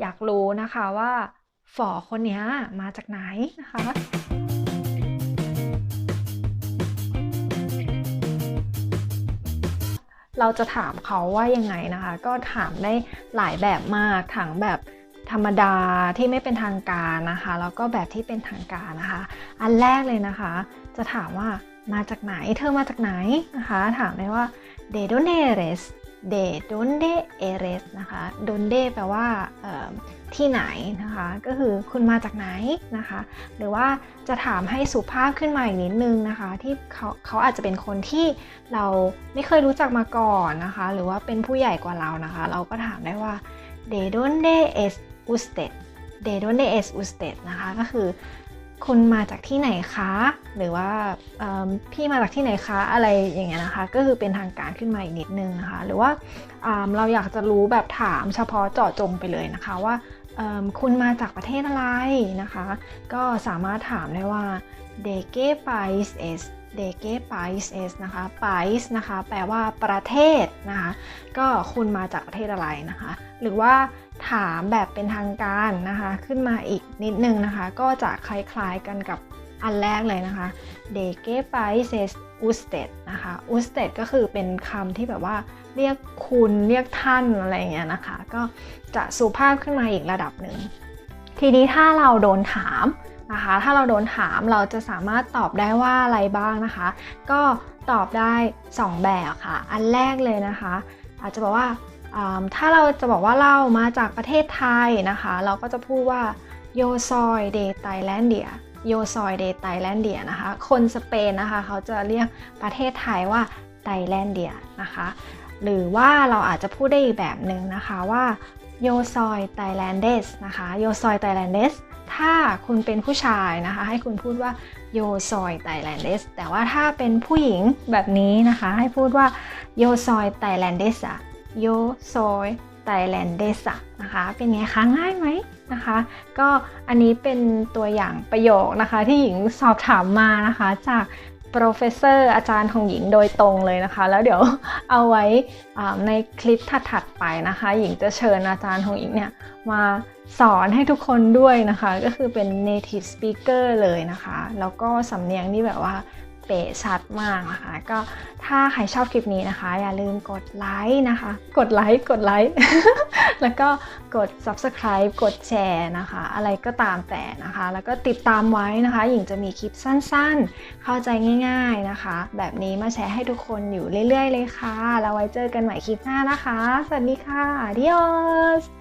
อยากรู้นะคะว่าฝอคนนี้มาจากไหนนะคะเราจะถามเขาว่ายังไงนะคะ ก็ถามได้หลายแบบมากถามแบบธรรมดาที่ไม่เป็นทางการนะคะ แล้วก็แบบที่เป็นทางการนะคะ อันแรกเลยนะคะ จะถามว่ามาจากไหน เธอมาจากไหนนะคะ ถามได้ว่า de dónde eres de dónde eres นะคะ dónde แปลว่าที่ไหนนะคะ ก็คือคุณมาจากไหนนะคะ หรือว่าจะถามให้สุภาพขึ้นมาอีกนิดนึงนะคะ ที่เขาเขาอาจจะเป็นคนที่เราไม่เคยรู้จักมาก่อนนะคะ หรือว่าเป็นผู้ใหญ่กว่าเรานะคะ เราก็ถามได้ว่า de dónde es usted de dónde es usted นะคะ ก็คือ คุณมาจากที่ไหนคะ หรือว่าพี่มาจากที่ไหนคะอะไรอย่างเงี้ยนะคะ ก็คือเป็นทางการขึ้นมาอีกนิดนึงนะคะ หรือว่าเราอยากจะรู้แบบถามเฉพาะเจาะจงไปเลยนะคะว่าคุณมาจากประเทศอะไรนะคะ ก็สามารถถามได้ว่า de qué país es de qué país es นะคะ país นะคะ แปลว่าประเทศนะคะ ก็คุณมาจากประเทศอะไรนะคะ หรือว่าถามแบบเป็นทางการนะคะ ขึ้นมาอีกนิดนึงนะคะ ก็จะคล้ายๆกันกับอันแรกเลยนะคะ de qué país es usted นะคะ usted ก็คือเป็นคำที่แบบว่าเรียกคุณเรียกท่านอะไรเงี้ยนะคะ ก็จะสุภาพขึ้นมาอีกระดับหนึ่ง ทีนี้ถ้าเราโดนถาม นะคะ ถ้าเราโดนถามเราจะสามารถตอบได้ว่าอะไรบ้างนะคะ ก็ตอบได้ 2 แบบค่ะ อันแรกเลยนะคะ อาจจะบอกว่าถ้าเราจะบอกว่าเรามาจากประเทศไทยนะคะ เราก็จะพูดว่า yo soy de Tailandia yo soy de Tailandia นะคะ คนสเปนนะคะ เขาจะเรียกประเทศไทยว่าไทแลนเดียนะคะ หรือว่าเราอาจจะพูดได้อีกแบบหนึ่งนะคะว่า yo soy Thailandes นะคะ yo soy Thailandes ถ้าคุณเป็นผู้ชายนะคะ ให้คุณพูดว่าโยซอยไตแลนเดสแต่ว่าถ้าเป็นผู้หญิงแบบนี้นะคะ ให้พูดว่าโยซอยไตแลนเดสอะโยซอยไตแลนเดสะนะคะเป็นไงคะง่ายไหมนะคะ ก็อันนี้เป็นตัวอย่างประโยคนะคะที่หญิงสอบถามมานะคะจาก professor อาจารย์ของหญิงโดยตรงเลยนะคะ แล้วเดี๋ยวเอาไว้ในคลิปถัดๆไปนะคะ หญิงจะเชิญอาจารย์ของหญิงเนี่ยมาสอนให้ทุกคนด้วยนะคะ ก็คือเป็น native speaker เลยนะคะ แล้วก็สำเนียงนี่แบบว่า เป๊ะชัดมากนะคะ ก็ถ้าใครชอบคลิปนี้นะคะ อย่าลืมกดไลค์นะคะ กดไลค์กดไลค์แล้วก็กด subscribe กดแชร์นะคะ อะไรก็ตามแต่นะคะ แล้วก็ติดตามไว้นะคะหญิงจะมีคลิปสั้นๆ เข้าใจง่าย ๆนะคะ แบบนี้มาแชร์ให้ทุกคนอยู่เรื่อยๆ เลยค่ะ แล้วไว้เจอกันใหม่คลิปหน้านะคะ สวัสดีค่ะ adios